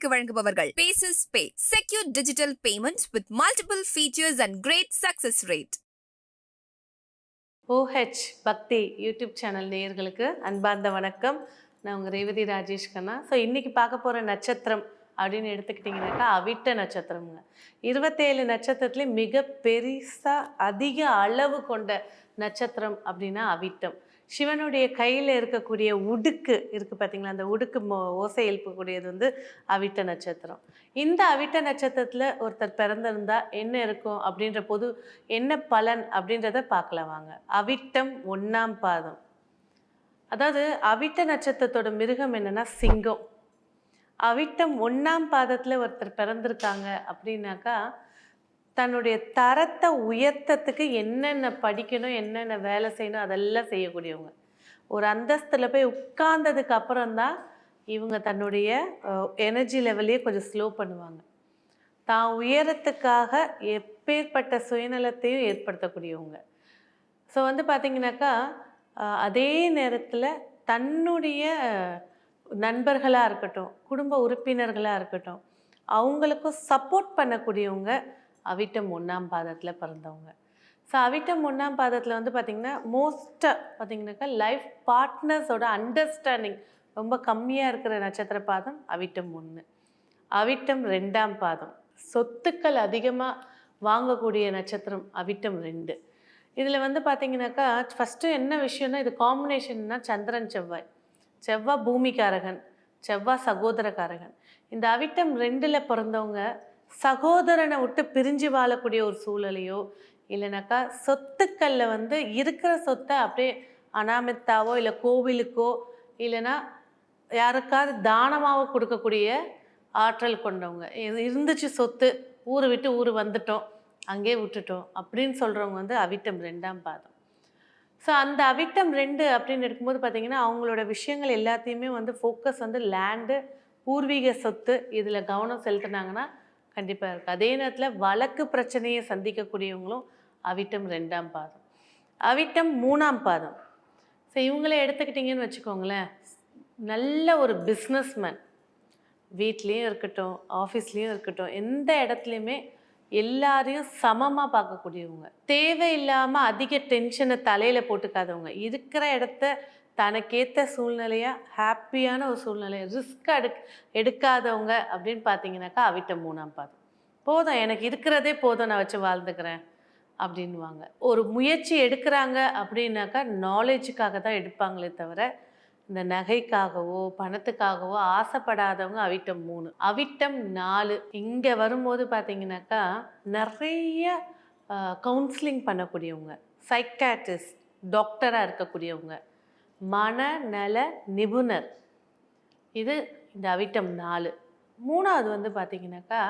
உங்களுக்கு வழங்குபவர்கள். பேசஸ் பே secure digital payment with multiple features and great success rate OH பக்தி யூடியூப் சேனல் நேயர்களுக்கு அன்பார்ந்த வணக்கம். நான் உங்கள் ரேவதி ராஜேஷ் கண்ணா. ஸோ இன்றைக்கி பார்க்க போகிற நட்சத்திரம் அப்படின்னு எடுத்துக்கிட்டிங்கனாக்கா அவிட்ட நட்சத்திரம்ங்க. இருபத்தேழு நட்சத்திரத்துலேயும் மிக பெருசாக அதிக அளவு கொண்ட நட்சத்திரம் அப்படின்னா அவிட்டம். சிவனுடைய கையில் இருக்கக்கூடிய உடுக்கு இருக்குது பார்த்தீங்களா அந்த உடுக்கு மோ ஓசை எழுப்பக்கூடியது வந்து அவிட்ட நட்சத்திரம். இந்த அவிட்ட நட்சத்திரத்தில் ஒருத்தர் பிறந்திருந்தா என்ன இருக்கும்? அப்படின்ற பொது என்ன பலன் அப்படின்றத பார்க்கலாம் வாங்க. அவிட்டம் ஒன்றாம் பாதம். அதாவது அவிட்ட நட்சத்திரத்தோட மிருகம் என்னென்னா சிங்கம். அவிட்டம் ஒன்றாம் பாதத்தில் ஒருத்தர் பிறந்திருக்காங்க அப்படின்னாக்கா தன்னுடைய தரத்தை உயர்த்தத்துக்கு என்னென்ன படிக்கணும் என்னென்ன வேலை செய்யணும் அதெல்லாம் செய்யக்கூடியவங்க. ஒரு அந்தஸ்தில் போய் உட்கார்ந்ததுக்கு அப்புறம்தான் இவங்க தன்னுடைய எனர்ஜி லெவலையே கொஞ்சம் ஸ்லோ பண்ணுவாங்க. தான் உயரத்துக்காக எப்பேற்பட்ட சுயநலத்தையும் ஏற்படுத்தக்கூடியவங்க. ஸோ வந்து பார்த்திங்கனாக்கா அதே நேரத்தில் தன்னுடைய நண்பர்களாக இருக்கட்டும் குடும்ப உறுப்பினர்களாக இருக்கட்டும் அவங்களுக்கும் சப்போர்ட் பண்ணக்கூடியவங்க அவிட்டம் ஒன்றாம் பாதத்தில் பிறந்தவங்க. ஸோ அவிட்டம் ஒன்றாம் பாதத்தில் வந்து பார்த்திங்கன்னா மோஸ்ட்டாக பார்த்திங்கனாக்கா லைஃப் பார்ட்னர்ஸோட அண்டர்ஸ்டாண்டிங் ரொம்ப கம்மியாக இருக்கிற நட்சத்திர பாதம் அவிட்டம் ஒன்று அவிட்டம் ரெண்டாம் பாதம். சொத்துக்கள் அதிகமாக வாங்கக்கூடிய நட்சத்திரம் அவிட்டம் ரெண்டு. இதில் வந்து பார்த்திங்கனாக்கா ஃபஸ்ட்டு என்ன விஷயம்னா இது காம்பினேஷன்னா சந்திரன் செவ்வாய். செவ்வாய் பூமிக்காரகன் செவ்வாய் சகோதரக்காரகன். இந்த அவிட்டம் ரெண்டில் பிறந்தவங்க சகோதரனை விட்டு பிரிஞ்சு வாழக்கூடிய ஒரு சூழலையோ இல்லைனாக்கா சொத்துக்களில் வந்து இருக்கிற சொத்தை அப்படியே அனாமித்தாவோ இல்லை கோவிலுக்கோ இல்லைன்னா யாருக்காவது தானமாகவோ கொடுக்கக்கூடிய ஆற்றல் கொண்டவங்க. இருந்துச்சு சொத்து ஊரை விட்டு ஊர் வந்துட்டோம் அங்கேயே விட்டுட்டோம் அப்படின்னு சொல்கிறவங்க வந்து அவிட்டம் ரெண்டாம் பாதம். ஸோ அந்த அவிட்டம் ரெண்டு அப்படின்னு எடுக்கும்போது பார்த்தீங்கன்னா அவங்களோட விஷயங்கள் எல்லாத்தையுமே வந்து ஃபோக்கஸ் வந்து லேண்டு பூர்வீக சொத்து இதில் கவனம் செலுத்துனாங்கன்னா கண்டிப்பாக இருக்குது அதே நேரத்தில் வழக்கு பிரச்சனையை சந்திக்கக்கூடியவங்களும் அவிட்டம் ரெண்டாம் பாதம். அவிட்டம் மூணாம் பாதம். ஸோ இவங்கள எடுத்துக்கிட்டிங்கன்னு வச்சுக்கோங்களேன். நல்ல ஒரு பிஸ்னஸ்மேன் வீட்லேயும் இருக்கட்டும் ஆஃபீஸ்லேயும் இருக்கட்டும் எந்த இடத்துலையுமே எல்லாரையும் சமமாக பார்க்கக்கூடியவங்க. தேவையில்லாமல் அதிக டென்ஷனை தலையில் போட்டுக்காதவங்க. இருக்கிற இடத்த தனக்கேற்ற சூழ்நிலையாக ஹாப்பியான ஒரு சூழ்நிலையை ரிஸ்க் எடுக் எடுக்காதவங்க அப்படின்னு பார்த்தீங்கன்னாக்கா அவிட்டம் மூணாம் பாதம். போதும் எனக்கு இருக்கிறதே போதும் நான் வச்சு வாழ்ந்துக்கிறேன் அப்படின்வாங்க ஒரு முயற்சி எடுக்கிறாங்க அப்படின்னாக்கா நாலேஜுக்காக தான் எடுப்பாங்களே தவிர இந்த நகைக்காகவோ பணத்துக்காகவோ ஆசைப்படாதவங்க அவிட்டம் மூணு. அவிட்டம் நாலு. இங்கே வரும்போது பார்த்தீங்கன்னாக்கா நிறைய கவுன்சிலிங் பண்ணக்கூடியவங்க சைக்காட்ரிஸ்ட் டாக்டராக இருக்கக்கூடியவங்க மனநல நிபுணர். இது இந்த அவிட்டம் நாலு. மூணாவது வந்து பார்த்தீங்கன்னாக்கா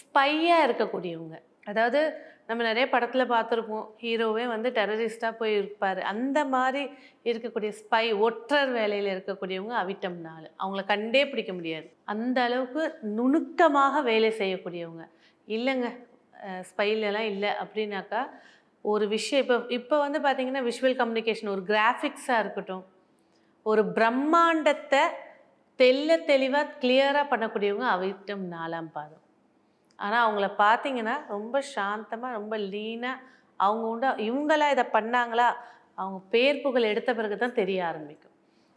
ஸ்பையாக இருக்கக்கூடியவங்க. அதாவது நம்ம நிறைய படத்தில் பார்த்துருப்போம் ஹீரோவே வந்து டெரரிஸ்டாக போய் இருப்பார். அந்த மாதிரி இருக்கக்கூடிய ஸ்பை ஒற்றர் வேலையில் இருக்கக்கூடியவங்க அவிட்டம் நாலு. அவங்கள கண்டே பிடிக்க முடியாது. அந்த அளவுக்கு நுணுக்கமாக வேலை செய்யக்கூடியவங்க. இல்லைங்க ஸ்பைலெல்லாம் இல்லை அப்படின்னாக்கா ஒரு விஷயம் இப்போ இப்போ வந்து பார்த்தீங்கன்னா விஷுவல் கம்யூனிகேஷன் ஒரு கிராஃபிக்ஸாக இருக்கட்டும் ஒரு பிரம்மாண்டத்தை தெல்ல தெளிவாக கிளியராக பண்ணக்கூடியவங்க அவிட்டம் நாலாம் பாதம். ஆனால் அவங்கள பார்த்தீங்கன்னா ரொம்ப சாந்தமாக ரொம்ப லீனாக அவங்க உண்டா இவங்களாம் இதை பண்ணாங்களா அவங்க பேர் புகழ் எடுத்த பிறகு தான் தெரிய ஆரம்பிக்கும்.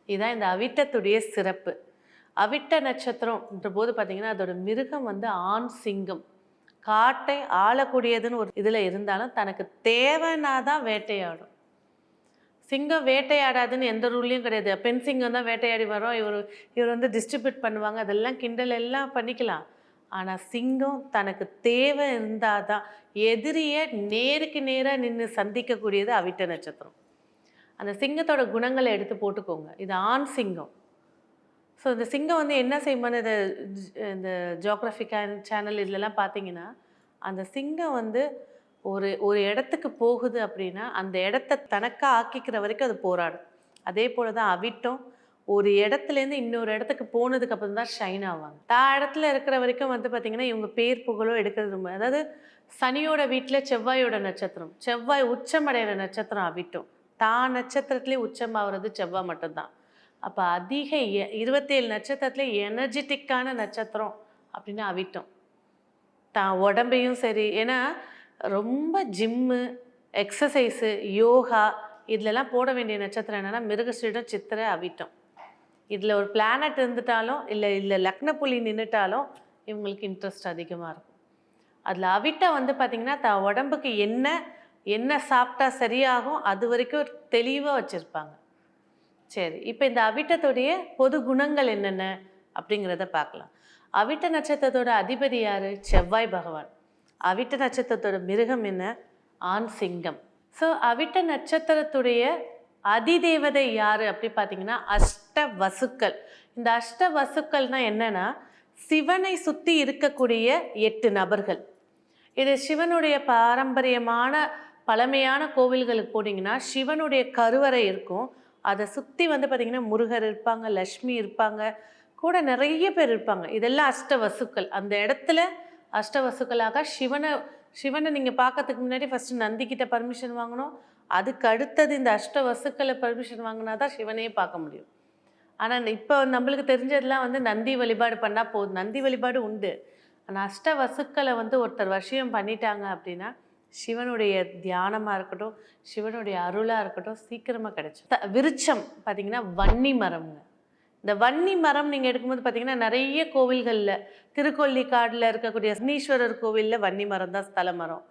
இதுதான் இந்த அவிட்டத்துடைய சிறப்பு. அவிட்ட நட்சத்திரம்ன்ற போது பார்த்தீங்கன்னா அதோட மிருகம் வந்து ஆண் சிங்கம். காட்டை ஆளக்கூடியதுன்னு ஒரு இதில் இருந்தாலும் தனக்கு தேவைன்னா தான் வேட்டையாடும். சிங்கம் வேட்டையாடாதுன்னு எந்த ரூல்லையும் கிடையாது. பெண் சிங்கம் தான் வேட்டையாடி வரோம். இவர் இவர் வந்து டிஸ்ட்ரிபியூட் பண்ணுவாங்க. அதெல்லாம் கிண்டல் எல்லாம் பண்ணிக்கலாம். ஆனால் சிங்கம் தனக்கு தேவை இருந்தால் தான் எதிரியை நேருக்கு நேராக நின்று சந்திக்கக்கூடியது அவிட்ட நட்சத்திரம். அந்த சிங்கத்தோட குணங்களை எடுத்து போட்டுக்கோங்க. இது ஆண் சிங்கம். ஸோ இந்த சிங்கம் வந்து என்ன செய்யுமான்னு இந்த இந்த ஜியோக்ராஃபிக் சேனல் இதுலலாம் பார்த்தீங்கன்னா அந்த சிங்கம் வந்து ஒரு ஒரு இடத்துக்கு போகுது அப்படின்னா அந்த இடத்த தனக்காக ஆக்கிக்கிற வரைக்கும் அது போராடும். அதே போல தான் அவிட்டம் ஒரு இடத்துலேருந்து இன்னொரு இடத்துக்கு போனதுக்கு அப்புறம் தான் ஷைன் ஆவாங்க. தான் இடத்துல இருக்கிற வரைக்கும் வந்து பார்த்திங்கன்னா இவங்க பேர் புகழோ எடுக்கிறது ரொம்ப அதாவது சனியோட வீட்டில் செவ்வாயோட நட்சத்திரம் செவ்வாய் உச்சமடைகிற நட்சத்திரம் அவிட்டம். தான் நட்சத்திரத்துலேயே உச்சமாகிறது செவ்வாய் மட்டும்தான். அப்போ அதிக எ- இருபத்தேழு நட்சத்திரத்தில் எனர்ஜெட்டிக்கான நட்சத்திரம் அப்படின்னு அவிட்டம் தான் உடம்பையும் சரி ஏன்னா ரொம்ப ஜிம்மு எக்ஸசைஸு யோகா இதுலலாம் போட வேண்டிய நட்சத்திரம் என்னென்னா மிருகஸ்ரீடம் சித்திரை அவிட்டம் இதில் ஒரு பிளானட் இருந்துட்டாலும் இல்லை இல்லை லக்ன புலி நின்றுட்டாலும் இவங்களுக்கு இன்ட்ரெஸ்ட் அதிகமாக இருக்கும். அதில் அவிட்டம் வந்து பார்த்திங்கன்னா த உடம்புக்கு என்ன என்ன சாப்பிட்டா சரியாகும் அது வரைக்கும் தெளிவாக வச்சுருப்பாங்க. சரி இப்போ இந்த அவிட்டத்துடைய பொது குணங்கள் என்னென்ன அப்படிங்கிறத பார்க்கலாம். அவிட்ட நட்சத்திரத்தோட அதிபதி யார்? செவ்வாய் பகவான். அவிட்ட நட்சத்திரத்தோட மிருகம் என்ன? ஆண் சிங்கம். ஸோ அவிட்ட நட்சத்திரத்துடைய அதிதேவதை யார் அப்படி பார்த்தீங்கன்னா அஷ்ட வசுக்கள் இந்த அஷ்ட வசுக்கள்னால் என்னென்னா சிவனை சுற்றி இருக்கக்கூடிய எட்டு நபர்கள். இது சிவனுடைய பாரம்பரியமான பழமையான கோவில்களுக்கு போனீங்கன்னா சிவனுடைய கருவறை இருக்கும். அதை சுற்றி வந்து பார்த்திங்கன்னா முருகர் இருப்பாங்க லக்ஷ்மி இருப்பாங்க கூட நிறைய பேர் இருப்பாங்க. இதெல்லாம் அஷ்ட வசுக்கள் அந்த இடத்துல அஷ்டவசுக்களாக சிவனை சிவனை நீங்கள் பார்க்கறதுக்கு முன்னாடி ஃபஸ்ட்டு நந்திக்கிட்ட பர்மிஷன் வாங்கணும். அதுக்கு அடுத்தது இந்த அஷ்ட வசுக்களை பர்மிஷன் வாங்கினா தான் சிவனையே பார்க்க முடியும். ஆனால் இப்போ நம்மளுக்கு தெரிஞ்சதெல்லாம் வந்து நந்தி வழிபாடு பண்ணால் போதும். நந்தி வழிபாடு உண்டு. ஆனால் அஷ்ட வசுக்களை வந்து ஒருத்தர் வசியம் பண்ணிட்டாங்க அப்படின்னா சிவனுடைய தியானமாக இருக்கட்டும் சிவனுடைய அருளாக இருக்கட்டும் சீக்கிரமாக கிடைச்சோம் த- விருட்சம் பார்த்தீங்கன்னா வன்னி மரம்ங்க. இந்த வன்னி மரம் நீங்கள் எடுக்கும்போது பார்த்தீங்கன்னா நிறைய கோவில்களில் திருக்கொல்லிக்காடில் இருக்கக்கூடிய சனீஸ்வரர் கோவிலில் வன்னி மரம் தான் ஸ்தல மரம்.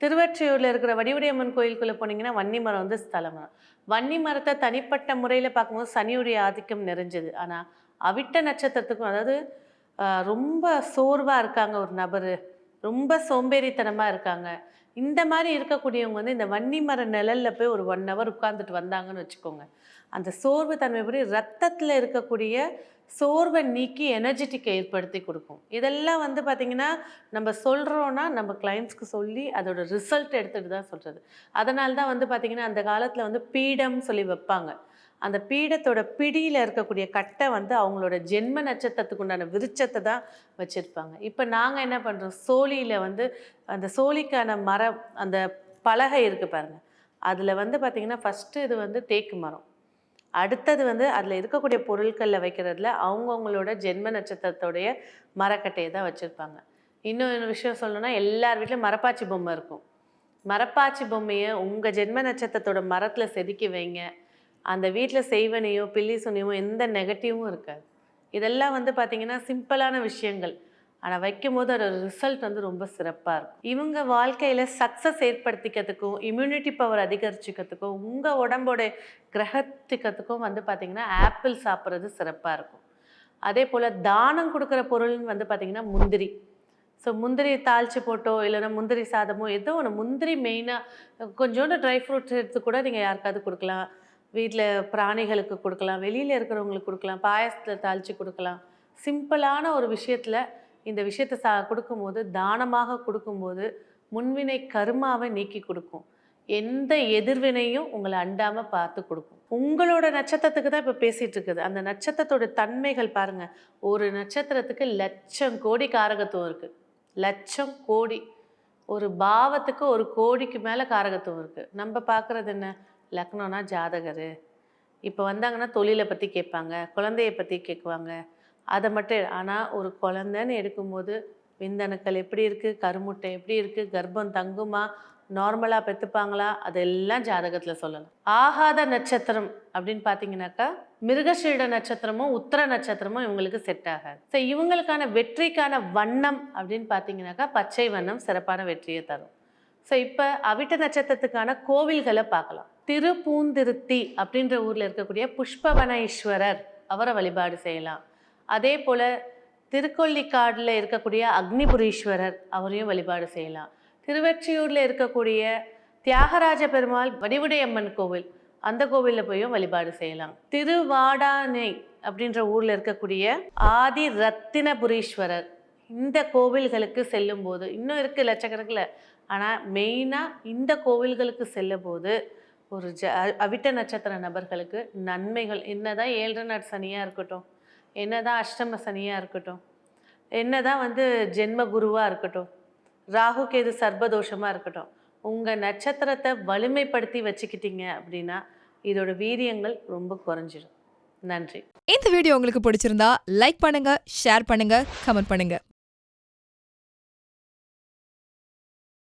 திருவற்றியூரில் இருக்கிற வடிவுடையம்மன் கோயிலுக்குள்ளே போனீங்கன்னா வன்னி மரம் வந்து ஸ்தல மரம். வன்னி மரத்தை தனிப்பட்ட முறையில் பார்க்கும்போது சனியுடைய ஆதிக்கம் நிறைஞ்சது. ஆனால் அவிட்ட நட்சத்திரத்துக்கும் அதாவது ரொம்ப சோர்வாக இருக்காங்க ஒரு நபர். ரொம்ப சோம்பேறித்தனமாக இருக்காங்க. இந்த மாதிரி இருக்கக்கூடியவங்க வந்து இந்த வன்னி மர நிழல்ல போய் ஒரு ஒன் ஹவர் உட்காந்துட்டு வந்தாங்கன்னு வச்சுக்கோங்க. அந்த சோர்வு தன்மை படி ரத்தத்தில் இருக்கக்கூடிய சோர்வை நீக்கி எனர்ஜெட்டிக்கை ஏற்படுத்தி கொடுக்கும். இதெல்லாம் வந்து பார்த்திங்கன்னா நம்ம சொல்கிறோன்னா நம்ம கிளைண்ட்ஸ்க்கு சொல்லி அதோட ரிசல்ட் எடுத்துகிட்டு தான் சொல்கிறது அதனால தான் வந்து பார்த்திங்கன்னா அந்த காலத்தில் வந்து பீடம் சொல்லி வைப்பாங்க. அந்த பீடத்தோட பிடியில் இருக்கக்கூடிய கட்டை வந்து அவங்களோட ஜென்ம நட்சத்திரத்துக்கு உண்டான விருட்சத்தை தான் வச்சுருப்பாங்க. இப்போ நாங்கள் என்ன பண்ணுறோம் சோழியில் வந்து அந்த சோழிக்கான மரம் அந்த பலகை இருக்குது பாருங்கள் அதில் வந்து பார்த்திங்கன்னா ஃபஸ்ட்டு இது வந்து தேக்கு மரம். அடுத்தது வந்து அதில் இருக்கக்கூடிய பொருட்களில் வைக்கிறதுல அவங்கவுங்களோட ஜென்ம நட்சத்திரத்தோடைய மரக்கட்டையை தான் வச்சுருப்பாங்க. இன்னொரு விஷயம் சொல்லணும்னா எல்லார் வீட்லேயும் மரப்பாச்சி பொம்மை இருக்கும். மரப்பாச்சி பொம்மையை உங்கள் ஜென்ம நட்சத்திரத்தோட மரத்தில் செதுக்கி வைங்க. அந்த வீட்டில் செய்வனையோ பில்லி சுனியோ எந்த நெகட்டிவும் இருக்காது. இதெல்லாம் வந்து பார்த்திங்கன்னா சிம்பிளான விஷயங்கள். ஆனால் வைக்கும் போது அதோட ரிசல்ட் வந்து ரொம்ப சிறப்பாக இருக்கும். இவங்க வாழ்க்கையில் சக்ஸஸ் ஏற்படுத்திக்கிறதுக்கும் இம்யூனிட்டி பவர் அதிகரிச்சுக்கிறதுக்கும் உங்கள் உடம்போட கிரகத்துக்கிறதுக்கும் வந்து பார்த்திங்கன்னா ஆப்பிள் சாப்பிட்றது சிறப்பாக இருக்கும். அதே போல் தானம் கொடுக்குற பொருள்னு வந்து பார்த்திங்கன்னா முந்திரி. ஸோ முந்திரி தாளிச்சு போட்டோ இல்லைன்னா முந்திரி சாதமோ ஏதோ ஒன்று முந்திரி மெயினாக கொஞ்சோண்டு ட்ரை ஃப்ரூட்ஸ் எடுத்து கூட நீங்கள் யாருக்காவது கொடுக்கலாம். வீட்டில் பிராணிகளுக்கு கொடுக்கலாம் வெளியில் இருக்கிறவங்களுக்கு கொடுக்கலாம் பாயசத்தில் தாளித்து கொடுக்கலாம். சிம்பிளான ஒரு விஷயத்தில் இந்த விஷயத்தை சா கொடுக்கும்போது தானமாக கொடுக்கும்போது முன்வினை கருமாவை நீக்கி கொடுக்கும். எந்த எதிர்வினையும் உங்களை அண்டாமல் பார்த்து கொடுக்கும். உங்களோட நட்சத்திரத்துக்கு தான் இப்போ பேசிகிட்டு இருக்குது. அந்த நட்சத்திரத்தோட தன்மைகள் பாருங்கள் ஒரு நட்சத்திரத்துக்கு லட்சம் கோடி காரகத்துவம் இருக்குது லட்சம் கோடி. ஒரு பாவத்துக்கு ஒரு கோடிக்கு மேலே காரகத்துவம் இருக்குது நம்ம பார்க்குறது என்ன? லக்னம்னா ஜாதகர். இப்போ வந்தாங்கன்னா தொழிலை பற்றி கேட்பாங்க குழந்தைய பற்றி கேட்குவாங்க. அதை மட்டும் ஆனால் ஒரு குழந்தைன்னு எடுக்கும்போது விந்தணுக்கள் எப்படி இருக்குது கருமுட்டை எப்படி இருக்குது கர்ப்பம் தங்குமா நார்மலாக பெற்றுப்பாங்களா அதெல்லாம் ஜாதகத்தில் சொல்லலாம். ஆகாத நட்சத்திரம் அப்படின்னு பார்த்தீங்கன்னாக்கா மிருகஷீட நட்சத்திரமும் உத்தர நட்சத்திரமும் இவங்களுக்கு செட் ஆகாது. ஸோ இவங்களுக்கான வெற்றிக்கான வண்ணம் அப்படின்னு பார்த்தீங்கன்னாக்கா பச்சை வண்ணம் சிறப்பான வெற்றியை தரும். ஸோ இப்போ அவிட்ட நட்சத்திரத்துக்கான கோவில்களை பார்க்கலாம். திருப்பூந்திருத்தி அப்படின்ற ஊரில் இருக்கக்கூடிய புஷ்பவனேஸ்வரர் அவரை வழிபாடு செய்யலாம். அதே போல் திருக்கொல்லிக்காடில் இருக்கக்கூடிய அக்னிபுரீஸ்வரர் அவரையும் வழிபாடு செய்யலாம். திருவெற்றியூரில் இருக்கக்கூடிய தியாகராஜ பெருமாள் வடிவுடையம்மன் கோவில் அந்த கோவிலில் போயும் வழிபாடு செய்யலாம். திருவாடானை அப்படின்ற ஊரில் இருக்கக்கூடிய ஆதி ரத்தினபுரீஸ்வரர் இந்த கோவில்களுக்கு செல்லும்போது இன்னும் இருக்குது லட்சக்கணக்கில் ஆனால் மெயினாக இந்த கோவில்களுக்கு செல்லும்போது ஒரு ஜ அவிட்ட நட்சத்திர நபர்களுக்கு நன்மைகள் என்னதான் ஏழரை நாட் சனியாக இருக்கட்டும் என்னதான் அஷ்டம சனியாக இருக்கட்டும் என்னதான் வந்து ஜென்ம குருவாக இருக்கட்டும் ராகு கேது சர்பதோஷமாக இருக்கட்டும் உங்கள் நட்சத்திரத்தை வலிமைப்படுத்தி வச்சுக்கிட்டீங்க அப்படின்னா இதோட வீரியங்கள் ரொம்ப குறைஞ்சிடும் நன்றி. இந்த வீடியோ உங்களுக்கு பிடிச்சிருந்தா லைக் பண்ணுங்க ஷேர் பண்ணுங்க கமெண்ட் பண்ணுங்க.